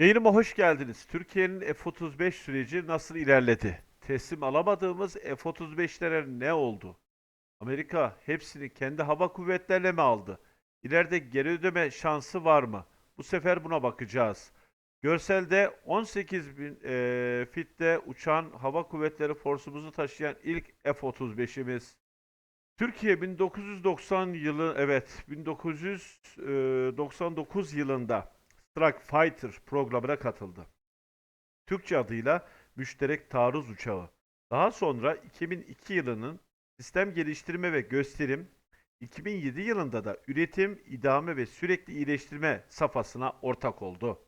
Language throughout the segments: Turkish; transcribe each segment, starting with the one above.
Yayınıma hoş geldiniz. Türkiye'nin F-35 süreci nasıl ilerledi? Teslim alamadığımız F-35'lere ne oldu? Amerika hepsini kendi hava kuvvetlerine mi aldı? İleride geri ödeme şansı var mı? Bu sefer buna bakacağız. Görselde 18 bin eee fitte uçan hava kuvvetleri forsumuzu taşıyan ilk F-35'imiz. Türkiye 1990 yılı evet 1999 yılında Strike Fighter programına katıldı. Türkçe adıyla Müşterek Taarruz Uçağı. Daha sonra 2002 yılının Sistem Geliştirme ve Gösterim, 2007 yılında da Üretim, İdame ve Sürekli iyileştirme safhasına ortak oldu.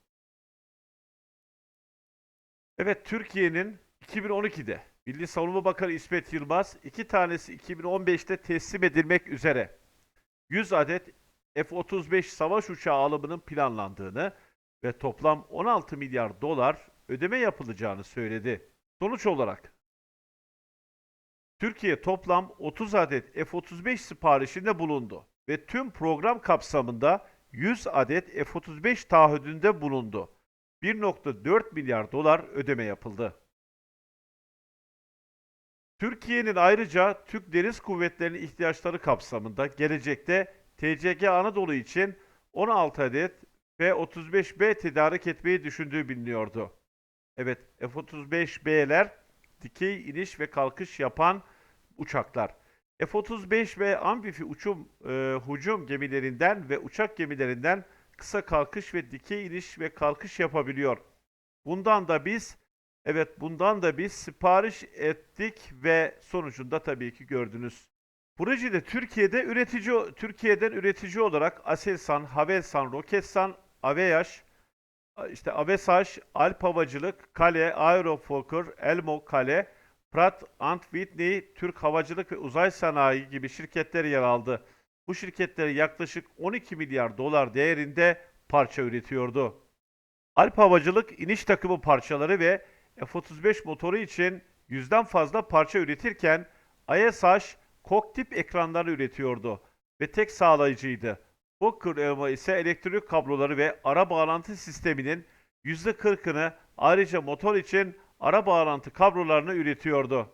Evet, Türkiye'nin 2012'de Milli Savunma Bakanı İsmet Yılmaz, iki tanesi 2015'te teslim edilmek üzere 100 adet F-35 savaş uçağı alımının planlandığını ve toplam 16 milyar dolar ödeme yapılacağını söyledi. Sonuç olarak Türkiye toplam 30 adet F-35 siparişinde bulundu ve tüm program kapsamında 100 adet F-35 taahhüdünde bulundu. 1.4 milyar dolar ödeme yapıldı. Türkiye'nin ayrıca Türk Deniz Kuvvetleri'nin ihtiyaçları kapsamında gelecekte TCG Anadolu için 16 adet F-35B tedarik etmeyi düşündüğü biliniyordu. Evet, F-35B'ler dikey iniş ve kalkış yapan uçaklar. F-35B amfifi uçum e, hücum gemilerinden ve uçak gemilerinden kısa kalkış ve dikey iniş ve kalkış yapabiliyor. Bundan da biz evet bundan da biz sipariş ettik ve sonucunda tabii ki gördünüz. Projede Türkiye'de üretici Türkiye'den üretici olarak Aselsan, Havelsan, Roketsan, Aveyaş, işte Avesaş, Alp Havacılık, Kale, Aerofoker, Elmo Kale, Pratt and Whitney, Türk Havacılık ve Uzay Sanayi gibi şirketler yer aldı. Bu şirketler yaklaşık 12 milyar dolar değerinde parça üretiyordu. Alp Havacılık iniş takımı parçaları ve F-35 motoru için yüzden fazla parça üretirken ISH koktip ekranları üretiyordu ve tek sağlayıcıydı. Fokker Elma ise elektrik kabloları ve ara bağlantı sisteminin %40'ını ayrıca motor için ara bağlantı kablolarını üretiyordu.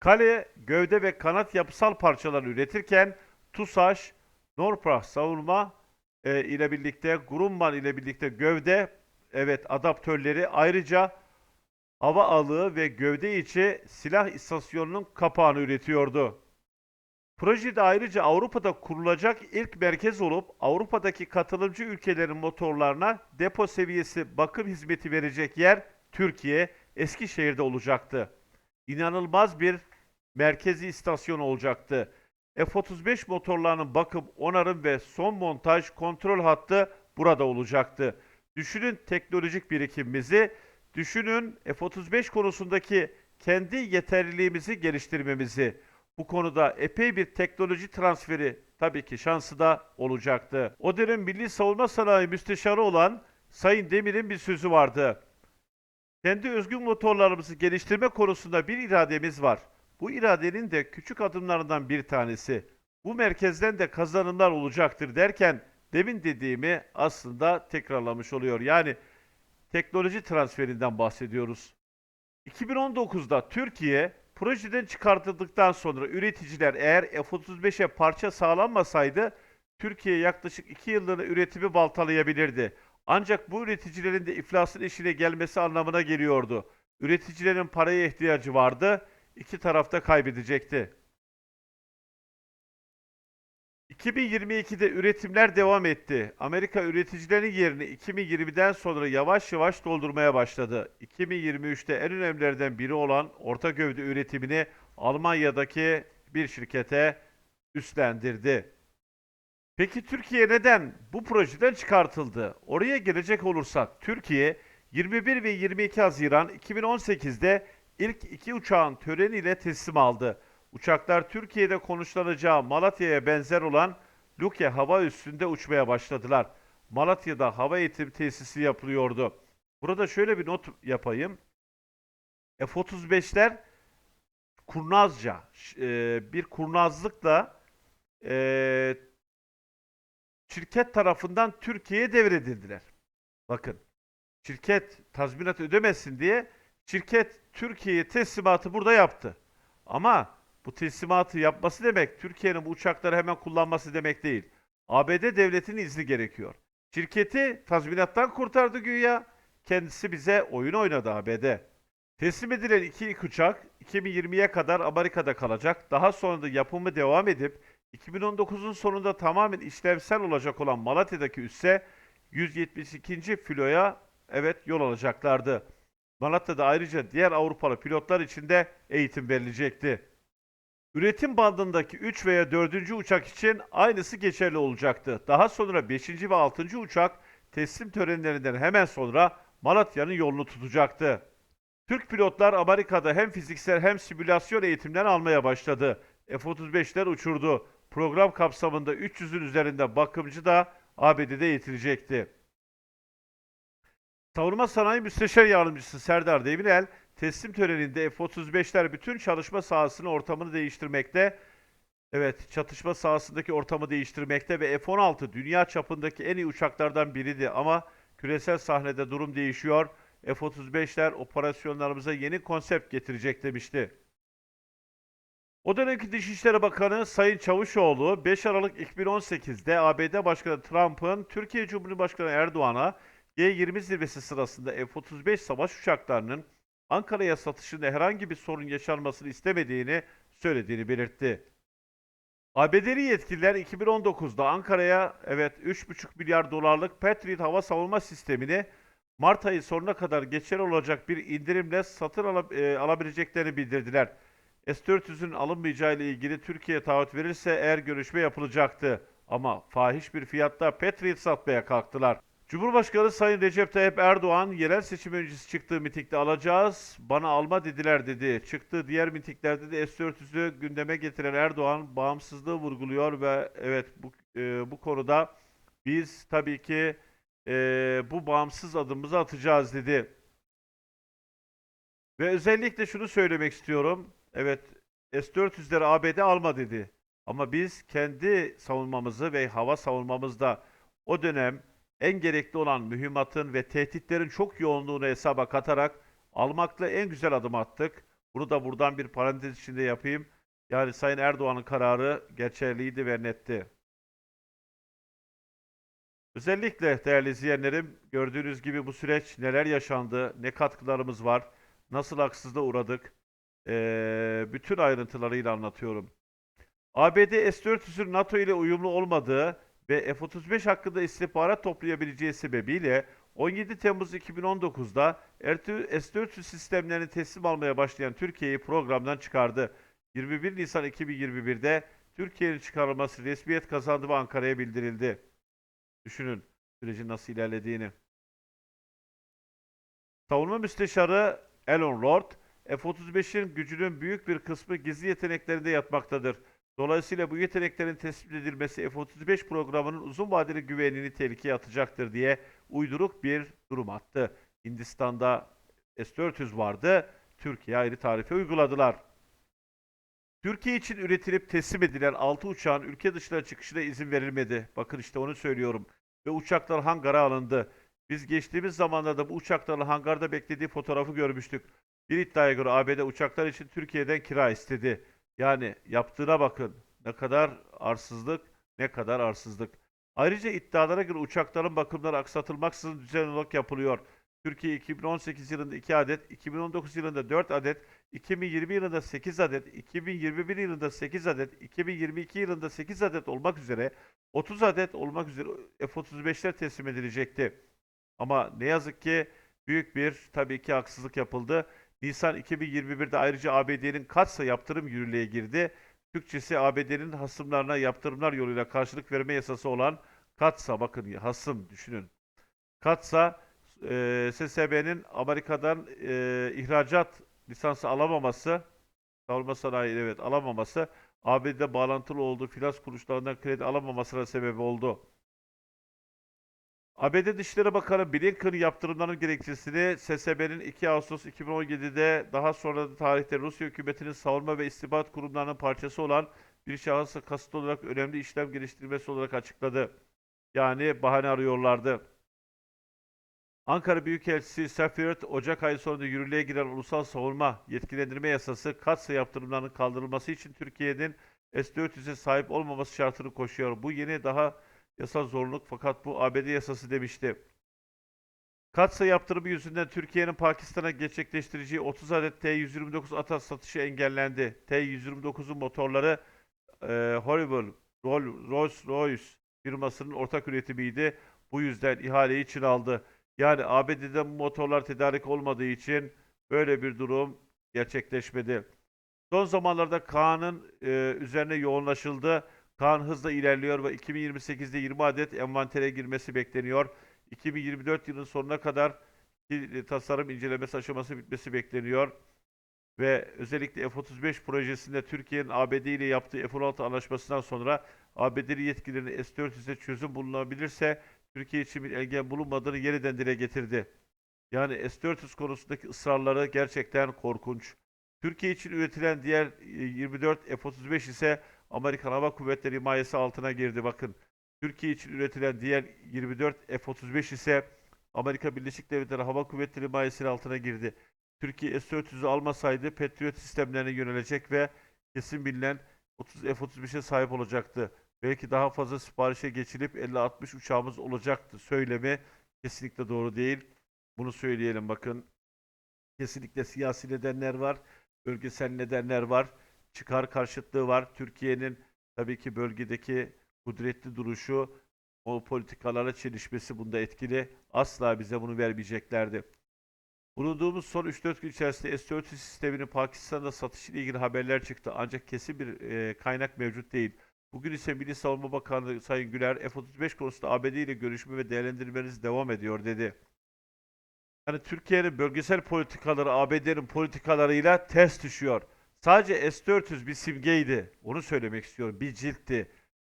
Kale, gövde ve kanat yapısal parçalar üretirken TUSAŞ, Norprah savunma e, ile birlikte Grumman ile birlikte gövde evet adaptörleri ayrıca hava alığı ve gövde içi silah istasyonunun kapağını üretiyordu. Projede ayrıca Avrupa'da kurulacak ilk merkez olup Avrupa'daki katılımcı ülkelerin motorlarına depo seviyesi bakım hizmeti verecek yer Türkiye, Eskişehir'de olacaktı. İnanılmaz bir merkezi istasyon olacaktı. F-35 motorlarının bakım, onarım ve son montaj kontrol hattı burada olacaktı. Düşünün teknolojik birikimimizi, düşünün F-35 konusundaki kendi yeterliliğimizi geliştirmemizi. Bu konuda epey bir teknoloji transferi tabii ki şansı da olacaktı. O dönem Milli Savunma Sanayi Müsteşarı olan Sayın Demir'in bir sözü vardı. Kendi özgün motorlarımızı geliştirme konusunda bir irademiz var. Bu iradenin de küçük adımlarından bir tanesi. Bu merkezden de kazanımlar olacaktır derken demin dediğimi aslında tekrarlamış oluyor. Yani teknoloji transferinden bahsediyoruz. 2019'da Türkiye projeden çıkartıldıktan sonra üreticiler eğer F-35'e parça sağlanmasaydı Türkiye yaklaşık 2 yıllığına üretimi baltalayabilirdi. Ancak bu üreticilerin de iflasın eşiğine gelmesi anlamına geliyordu. Üreticilerin paraya ihtiyacı vardı. İki tarafta kaybedecekti. 2022'de üretimler devam etti. Amerika üreticilerin yerini 2020'den sonra yavaş yavaş doldurmaya başladı. 2023'te en önemlilerden biri olan orta gövde üretimini Almanya'daki bir şirkete üstlendirdi. Peki Türkiye neden bu projeden çıkartıldı? Oraya gelecek olursak Türkiye 21 ve 22 Haziran 2018'de ilk iki uçağın töreniyle teslim aldı. Uçaklar Türkiye'de konuşlanacağı Malatya'ya benzer olan Luke hava üstünde uçmaya başladılar. Malatya'da hava eğitim tesisi yapılıyordu. Burada şöyle bir not yapayım. F-35'ler kurnazca, e, bir kurnazlıkla e, şirket tarafından Türkiye'ye devredildiler. Bakın şirket tazminat ödemesin diye şirket Türkiye'ye teslimatı burada yaptı. Ama bu teslimatı yapması demek Türkiye'nin bu uçakları hemen kullanması demek değil. ABD devletinin izni gerekiyor. Şirketi tazminattan kurtardı güya. Kendisi bize oyun oynadı ABD. Teslim edilen iki ilk uçak 2020'ye kadar Amerika'da kalacak. Daha sonra da yapımı devam edip 2019'un sonunda tamamen işlevsel olacak olan Malatya'daki üsse 172. filoya evet yol alacaklardı. Malatya'da ayrıca diğer Avrupalı pilotlar için de eğitim verilecekti. Üretim bandındaki 3 veya 4. uçak için aynısı geçerli olacaktı. Daha sonra 5. ve 6. uçak teslim törenlerinden hemen sonra Malatya'nın yolunu tutacaktı. Türk pilotlar Amerika'da hem fiziksel hem simülasyon eğitimler almaya başladı. F-35'ler uçurdu. Program kapsamında 300'ün üzerinde bakımcı da ABD'de eğitilecekti. Savunma Sanayi Müsteşar Yardımcısı Serdar Demirel, teslim töreninde F-35'ler bütün çalışma sahasının ortamını değiştirmekte, evet çatışma sahasındaki ortamı değiştirmekte ve F-16 dünya çapındaki en iyi uçaklardan biriydi ama küresel sahnede durum değişiyor. F-35'ler operasyonlarımıza yeni konsept getirecek demişti. O dönemki Dışişleri Bakanı Sayın Çavuşoğlu 5 Aralık 2018'de ABD Başkanı Trump'ın Türkiye Cumhurbaşkanı Erdoğan'a G20 zirvesi sırasında F-35 savaş uçaklarının Ankara'ya satışında herhangi bir sorun yaşanmasını istemediğini söylediğini belirtti. ABD'li yetkililer 2019'da Ankara'ya evet 3,5 milyar dolarlık Patriot hava savunma sistemini Mart ayı sonuna kadar geçerli olacak bir indirimle satın ala- e, alabileceklerini bildirdiler. S-400'ün alınmayacağı ile ilgili Türkiye taahhüt verirse eğer görüşme yapılacaktı. Ama fahiş bir fiyatta Patriot satmaya kalktılar. Cumhurbaşkanı Sayın Recep Tayyip Erdoğan yerel seçim öncesi çıktığı mitingde alacağız, bana alma dediler dedi. Çıktığı diğer mitinglerde de S-400'ü gündeme getiren Erdoğan bağımsızlığı vurguluyor ve evet bu, e, bu konuda biz tabii ki e, bu bağımsız adımımızı atacağız dedi. Ve özellikle şunu söylemek istiyorum. Evet S-400'leri ABD alma dedi. Ama biz kendi savunmamızı ve hava savunmamızda o dönem en gerekli olan mühimmatın ve tehditlerin çok yoğunluğunu hesaba katarak almakla en güzel adım attık. Bunu da buradan bir parantez içinde yapayım. Yani Sayın Erdoğan'ın kararı geçerliydi ve netti. Özellikle değerli izleyenlerim gördüğünüz gibi bu süreç neler yaşandı, ne katkılarımız var, nasıl haksızlığa uğradık, eee, bütün ayrıntılarıyla anlatıyorum. ABD S-400'ün NATO ile uyumlu olmadığı ve F-35 hakkında istihbarat toplayabileceği sebebiyle 17 Temmuz 2019'da S-400 sistemlerini teslim almaya başlayan Türkiye'yi programdan çıkardı. 21 Nisan 2021'de Türkiye'nin çıkarılması resmiyet kazandı ve Ankara'ya bildirildi. Düşünün sürecin nasıl ilerlediğini. Savunma Müsteşarı Alan Lord, F-35'in gücünün büyük bir kısmı gizli yeteneklerinde yatmaktadır. Dolayısıyla bu yeteneklerin tespit edilmesi F-35 programının uzun vadeli güvenliğini tehlikeye atacaktır diye uyduruk bir durum attı. Hindistan'da S-400 vardı, Türkiye ayrı tarife uyguladılar. Türkiye için üretilip teslim edilen 6 uçağın ülke dışına çıkışına izin verilmedi. Bakın işte onu söylüyorum. Ve uçaklar hangara alındı. Biz geçtiğimiz zamanlarda bu uçakların hangarda beklediği fotoğrafı görmüştük. Bir iddiaya göre ABD uçaklar için Türkiye'den kira istedi. Yani yaptığına bakın. Ne kadar arsızlık, ne kadar arsızlık. Ayrıca iddialara göre uçakların bakımları aksatılmaksızın düzenli olarak yapılıyor. Türkiye 2018 yılında 2 adet, 2019 yılında 4 adet, 2020 yılında 8 adet, 2021 yılında 8 adet, 2022 yılında 8 adet olmak üzere 30 adet olmak üzere F-35'ler teslim edilecekti. Ama ne yazık ki büyük bir tabii ki haksızlık yapıldı. Nisan 2021'de ayrıca ABD'nin katsa yaptırım yürürlüğe girdi. Türkçesi ABD'nin hasımlarına yaptırımlar yoluyla karşılık verme yasası olan katsa bakın hasım düşünün. Katsa e, SSB'nin Amerika'dan e, ihracat lisansı alamaması, savunma sanayi evet alamaması, ABD'de bağlantılı olduğu finans kuruluşlarından kredi alamamasına sebep oldu. ABD Dışişleri Bakanı Blinken yaptırımların gerekçesini SSB'nin 2 Ağustos 2017'de daha sonra da tarihte Rusya hükümetinin savunma ve istihbarat kurumlarının parçası olan bir şahısa kasıt olarak önemli işlem geliştirmesi olarak açıkladı. Yani bahane arıyorlardı. Ankara Büyükelçisi Safiret, Ocak ayı sonunda yürürlüğe giren Ulusal Savunma Yetkilendirme Yasası katsa yaptırımlarının kaldırılması için Türkiye'nin S-400'e sahip olmaması şartını koşuyor. Bu yeni daha yasal zorunluluk fakat bu ABD yasası demişti. Katsa yaptırımı yüzünden Türkiye'nin Pakistan'a gerçekleştireceği 30 adet T-129 Atas satışı engellendi. T-129'un motorları e, Horrible Rolls-Royce firmasının ortak üretimiydi. Bu yüzden ihaleyi Çin aldı. Yani ABD'de bu motorlar tedarik olmadığı için böyle bir durum gerçekleşmedi. Son zamanlarda Kaan'ın e, üzerine yoğunlaşıldı. Kaan hızla ilerliyor ve 2028'de 20 adet envantere girmesi bekleniyor. 2024 yılının sonuna kadar ki- tasarım incelemesi aşaması bitmesi bekleniyor. Ve özellikle F-35 projesinde Türkiye'nin ABD ile yaptığı F-16 anlaşmasından sonra ABD'li yetkililerin S-400'e çözüm bulunabilirse Türkiye için bir engel bulunmadığını yeniden dile getirdi. Yani S-400 konusundaki ısrarları gerçekten korkunç. Türkiye için üretilen diğer e, 24 F-35 ise Amerikan Hava Kuvvetleri himayesi altına girdi. Bakın Türkiye için üretilen diğer 24 F-35 ise Amerika Birleşik Devletleri Hava Kuvvetleri himayesinin altına girdi. Türkiye S-400'ü almasaydı Patriot sistemlerine yönelecek ve kesin bilinen 30 F-35'e sahip olacaktı. Belki daha fazla siparişe geçilip 50-60 uçağımız olacaktı söylemi kesinlikle doğru değil. Bunu söyleyelim bakın. Kesinlikle siyasi nedenler var, bölgesel nedenler var, çıkar karşıtlığı var. Türkiye'nin tabii ki bölgedeki kudretli duruşu, o politikalara çelişmesi bunda etkili. Asla bize bunu vermeyeceklerdi. Bulunduğumuz son 3-4 gün içerisinde S-400 sisteminin Pakistan'da satışı ile ilgili haberler çıktı. Ancak kesin bir e, kaynak mevcut değil. Bugün ise Milli Savunma Bakanı Sayın Güler F-35 konusunda ABD ile görüşme ve değerlendirmeniz devam ediyor dedi. Yani Türkiye'nin bölgesel politikaları ABD'nin politikalarıyla ters düşüyor. Sadece S-400 bir simgeydi. Onu söylemek istiyorum. Bir ciltti.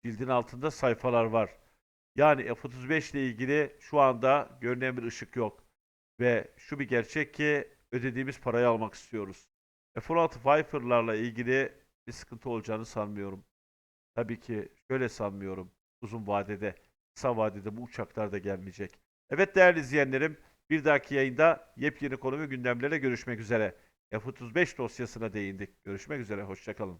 Cildin altında sayfalar var. Yani F-35 ile ilgili şu anda görünen bir ışık yok. Ve şu bir gerçek ki ödediğimiz parayı almak istiyoruz. F-16 Viper'larla ilgili bir sıkıntı olacağını sanmıyorum. Tabii ki şöyle sanmıyorum. Uzun vadede, kısa vadede bu uçaklar da gelmeyecek. Evet değerli izleyenlerim, bir dahaki yayında yepyeni konu ve gündemlerle görüşmek üzere. F-35 dosyasına değindik. Görüşmek üzere, hoşçakalın.